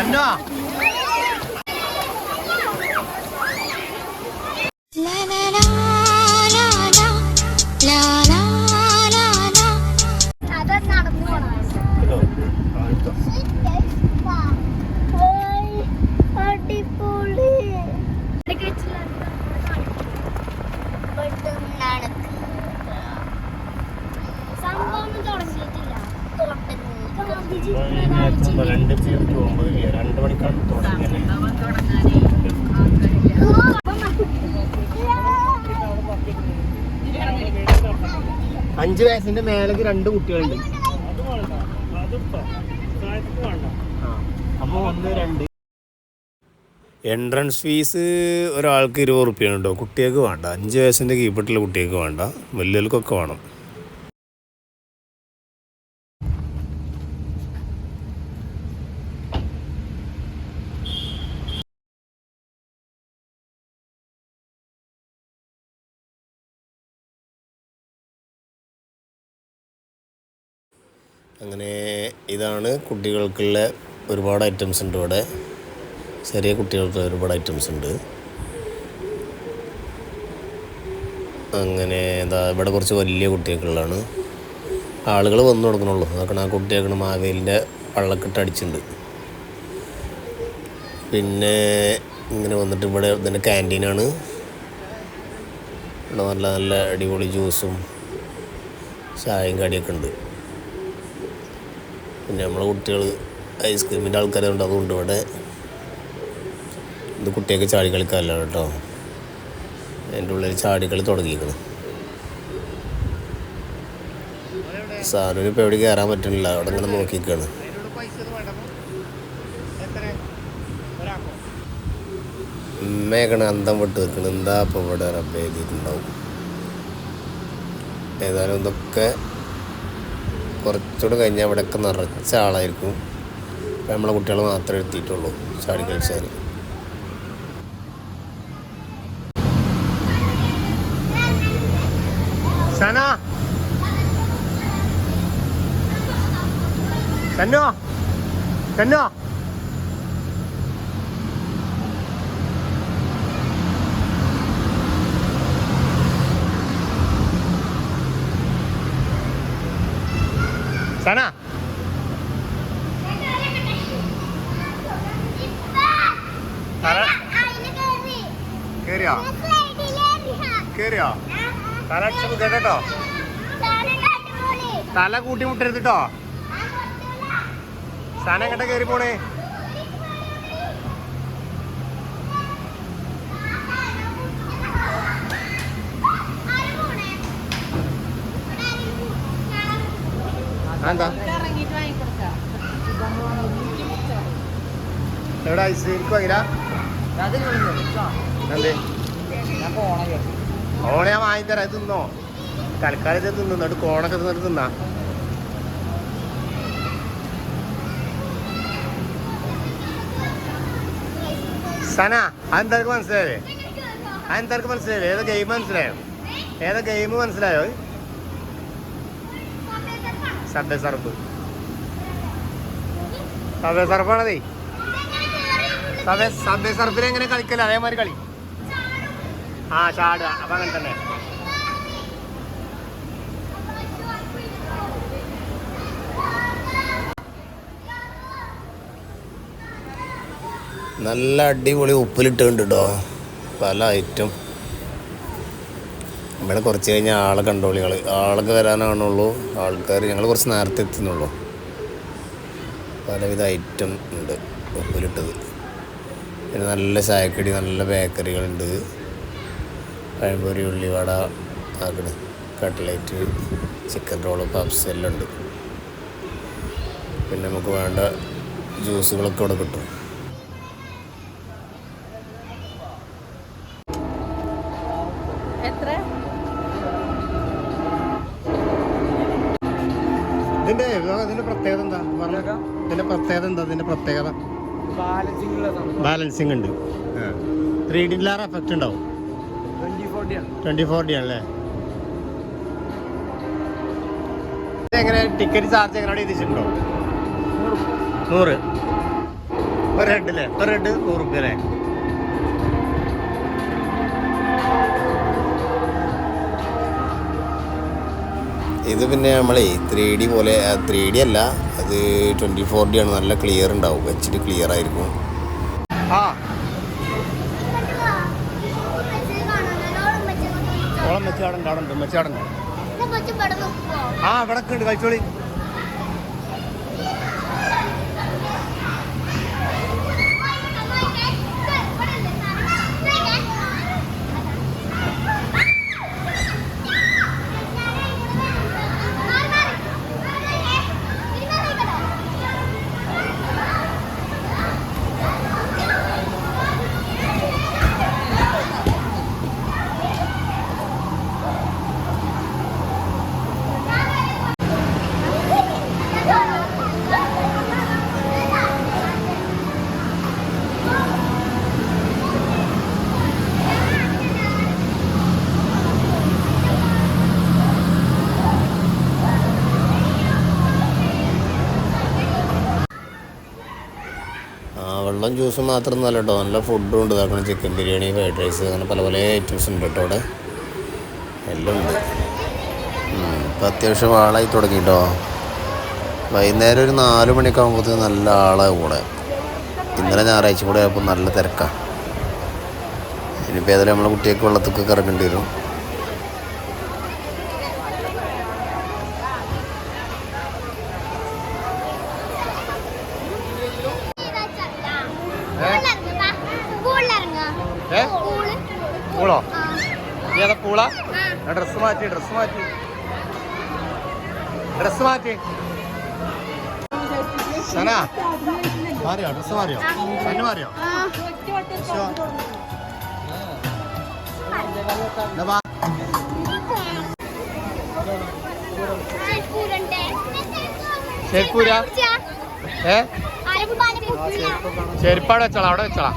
എന്നോ രണ്ട് അഞ്ച് വയസ്സിന്റെ മേലേക്ക് രണ്ട് കുട്ടികളുണ്ട്. എൻട്രൻസ് ഫീസ് ഒരാൾക്ക് ഇരുപത് റുപ്യാണ് കേട്ടോ കുട്ടികൾക്ക് വേണ്ട. അഞ്ച് വയസ്സിന്റെ കീഴ്പെട്ടുള്ള കുട്ടികൾക്ക് വേണ്ട. വലിയവർക്കൊക്കെ വേണം. അങ്ങനെ ഇതാണ് കുട്ടികൾക്കുള്ള ഒരുപാട് ഐറ്റംസ് ഉണ്ട് ഇവിടെ. ചെറിയ കുട്ടികൾക്ക് ഒരുപാട് ഐറ്റംസ് ഉണ്ട്. അങ്ങനെ എന്താ ഇവിടെ കുറച്ച് വലിയ കുട്ടികൾക്കുള്ളതാണ്. ആളുകൾ വന്നു കൊടുക്കണുള്ളൂ അതൊക്കെ ആ കുട്ടികൾക്ക് മാവേലിന്റെ വള്ളക്കെട്ട് അടിച്ചിട്ടുണ്ട്. പിന്നെ ഇങ്ങനെ വന്നിട്ട് ഇവിടെ ഇതിന്റെ ക്യാന്റീനാണ് ഇവിടെ നല്ല നല്ല അടിപൊളി ജ്യൂസും ചായയും കടിയൊക്കെ ഉണ്ട്. പിന്നെ നമ്മളെ കുട്ടികൾ ഐസ്ക്രീമിന്റെ ആൾക്കാരുണ്ട് അതുകൊണ്ട് ഇവിടെ. ഇത് കുട്ടിയൊക്കെ ചാടി കളിക്കാറില്ല കേട്ടോ. എന്റെ ഉള്ളിൽ ചാടികൾ തുടങ്ങിയിരിക്കണം സാറിന് ഇപ്പോൾ എവിടെ കയറാൻ പറ്റുന്നില്ല. അവിടെ ഇങ്ങനെ നോക്കിയിരിക്കുകയാണ്. ഉമ്മയൊക്കെ അന്തം വിട്ട് നിൽക്കണം എന്താ ഇപ്പോൾ ഇവിടെ റബ്ബ് എഴുതിയിട്ടുണ്ടാവും. ഏതായാലും ഇതൊക്കെ കുറച്ചുകൂടെ കഴിഞ്ഞാൽ ഇവിടെയൊക്കെ നിറച്ച ആളായിരിക്കും. ഇപ്പം നമ്മളെ കുട്ടികൾ മാത്രമേ എത്തിയിട്ടുള്ളൂ ചാടി കളിച്ചാൽ കന്നോ കന്നോ സന തല കേറിയോ? കേറിയോ? തല കേട്ടോ. തല കൂട്ടിമുട്ടരുത് കേട്ടോ സന എങ്ങോട്ടാ കയറി പോണേ? എന്താ എവിടെ ഐസ്ക്രീം വാങ്ങിരാ എന്തേ? ഓണ ഞാൻ വാങ്ങിത്തരാം തിന്നോ? തൽക്കാലം ഇത് തിന്നു. എന്നിട്ട് കോണൊക്കെ തിന്നിട്ട് തിന്നാ. സന അതെന്താർക്ക് മനസ്സിലായേ അതെന്താർക്ക് മനസ്സിലായില്ലേ? ഏതാ ഗെയിം മനസ്സിലായോ? ഏതാ ഗെയിം മനസ്സിലായോ? സബ്വേ സർഫ് സബ്വേ സർഫാണതേ സബ്വേ സബ്വേ സർഫിൽ എങ്ങനെ കളിക്കല? അതേമാതിരി കളി. ആ ചാടുക. അപ്പൊ അങ്ങനെ തന്നെ. നല്ല അടിപൊളി ഉപ്പിലിട്ടുണ്ട് പല ഐറ്റം ഇവിടെ കുറച്ച് കഴിഞ്ഞാൽ ആളെ കണ്ടോളികൾ ആളൊക്കെ വരാനാണുള്ളൂ. ആൾക്കാർ ഞങ്ങൾ കുറച്ച് നേരത്തെ എത്തുന്നുള്ളൂ. പലവിധ ഐറ്റം ഉണ്ട് ഉപ്പിലിട്ടത്. പിന്നെ നല്ല ചായക്കടി നല്ല ബേക്കറികളുണ്ട് പഴംപൊരി ഉള്ളിവട ആക്കണ് കട്ട്ലേറ്റ് ചിക്കൻ റോൾ പപ്സ് എല്ലാം ഉണ്ട്. പിന്നെ നമുക്ക് വേണ്ട ജ്യൂസുകളൊക്കെ ഇവിടെ കിട്ടും. ഇതിന്റെ ഇതിന്റെ പ്രത്യേകത എന്താ? പറഞ്ഞേക്കാം ഇതിന്റെ പ്രത്യേകത എന്താ? ഇതിന്റെ പ്രത്യേകത? ബാലൻസിംഗ് ബാലൻസിങ് ഉണ്ട്. ത്രീ ഡി ലാർ എഫക്റ്റ് ഉണ്ടാവും. ട്വന്റി ഫോർ ഡി ആണല്ലേ? എങ്ങനെ ടിക്കറ്റ് ചാർജ് എങ്ങനെ ചെയ്തിട്ടുണ്ടോ നൂറ്. ഒരു ഹെഡ് അല്ലേ ഒരു ഹെഡ് നൂറ് റുപ്യ അല്ലേ? ഇത് പിന്നെ നമ്മളെ ത്രീ ഡി പോലെ ത്രീ ഡി അല്ല അത് ട്വന്റി ഫോർ ഡി ആണ്. നല്ല ക്ലിയർ ഉണ്ടാവും. എച്ച് ഡി ക്ലിയർ ആയിരിക്കും. ആ ഓളം മെച്ചാടൻ കാടുണ്ട് മെച്ചാടൻ ആ ഇവിടെ ഉണ്ട് വെള്ളം ജ്യൂസ് മാത്രം നല്ല കേട്ടോ. നല്ല ഫുഡും ഉണ്ട്. ഇതാക്കണം ചിക്കൻ ബിരിയാണി ഫ്രൈഡ് റൈസ് അങ്ങനെ പല പല ഐറ്റംസ് ഉണ്ട് കേട്ടോ അവിടെ. എല്ലാം ഉണ്ട്. ഇപ്പം അത്യാവശ്യം ആളായി തുടങ്ങി കേട്ടോ. വൈകുന്നേരം ഒരു നാല് മണിയൊക്കെ ആകുമ്പോഴത്തേക്ക് നല്ല ആളാണ് കൂടെ. ഇന്നലെ ഞായറാഴ്ച കൂടെ ആയപ്പോൾ നല്ല തിരക്കാണ് ഇനിയിപ്പോൾ ഏതായാലും നമ്മളെ കുട്ടിയൊക്കെ വെള്ളത്തൊക്കെ ഇറങ്ങേണ്ടി വരും ഏ? പൂളോ ഏതാ പൂള ഡ്രസ്സ് മാറ്റി ഡ്രസ് മാറ്റി. ഡ്രസ് മാറ്റി. സനാ മാറിയോ ഡ്രസ് മാറിയോ? സന്ന മാറിയോ. ഷേക്കൂരാ? ഏ? ചെരുപ്പാട് വെച്ചോളാം അവിടെ വെച്ചോളാം.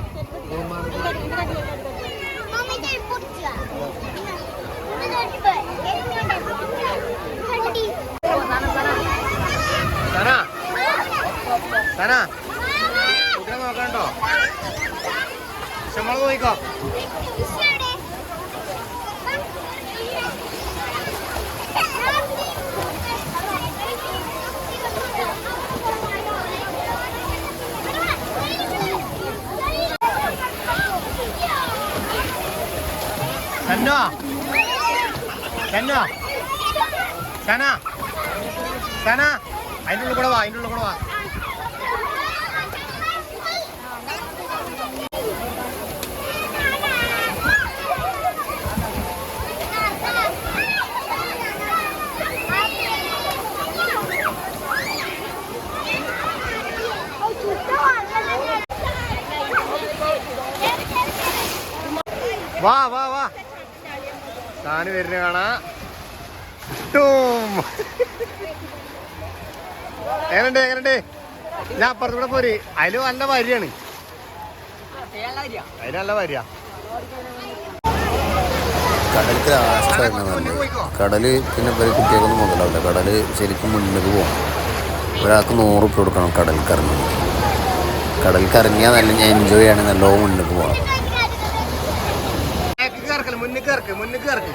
സന കുട്ടിനെ നോക്കണ്ടോ നമ്മൾ നോക്കിക്കോ സന്നോ സന സന അതിന്റെ ഉള്ളിൽ കൂടെ വാ അതിന്റെ ഉള്ളിൽ കൂടെ വാ. വാ വാ വാ. താന് വരുന്ന കാണാ. ടൂം. എങ്ങനുണ്ട് എങ്ങനുണ്ട് ഞാൻ അപ്പുറത്ത് കൂടെ പോര്. അതിൽ നല്ല വരിയാണ്. അതിന് നല്ല വരിയാ. കടലിക്ക് നല്ലത്. കടൽ പിന്നെ ഇവർ കുട്ടികൾക്കൊന്നും മുതലാവില്ല. കടൽ ശരിക്കും മുന്നിലേക്ക് പോകണം. ഒരാൾക്ക് നൂറ് ഉപ്പ് കൊടുക്കണം കടലിക്ക് ഇറങ്ങി. കടലിക്ക് ഇറങ്ങിയാൽ നല്ല എൻജോയ് ആണ് നല്ലോ മുന്നിലേക്ക് പോകണം. മുന്നിക്ക് മുന്നിൽ ഇറക്ക്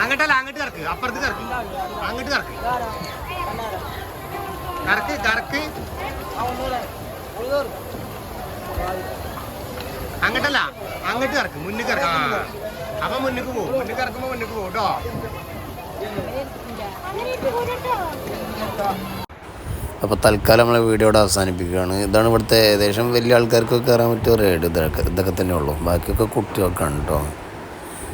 അങ്ങോട്ടല്ല അങ്ങോട്ട് കറക്ക് അപ്പുറത്ത് കറക്ക് അങ്ങോട്ട് കറക്ക് കറക്ക്. കറക്ക് അങ്ങോട്ടല്ല അങ്ങോട്ട് കറക്ക് മുന്നിൽ കറക്ക് ആ അപ്പൊ മുന്നിക്ക് പോകും മുന്നിൽ കറക്കുമ്പോ മുന്നിക്ക് പോകും കേട്ടോ. അപ്പോൾ തൽക്കാലം നമ്മളെ വീഡിയോ ഇവിടെ അവസാനിപ്പിക്കുകയാണ്. ഇതാണ് ഇവിടുത്തെ ഏകദേശം വലിയ ആൾക്കാർക്കൊക്കെ കയറാൻ പറ്റിയ റൈഡ് ഇതൊക്കെ ഇതൊക്കെ തന്നെ ഉള്ളൂ. ബാക്കിയൊക്കെ കുട്ടികൾക്കാണ് കേട്ടോ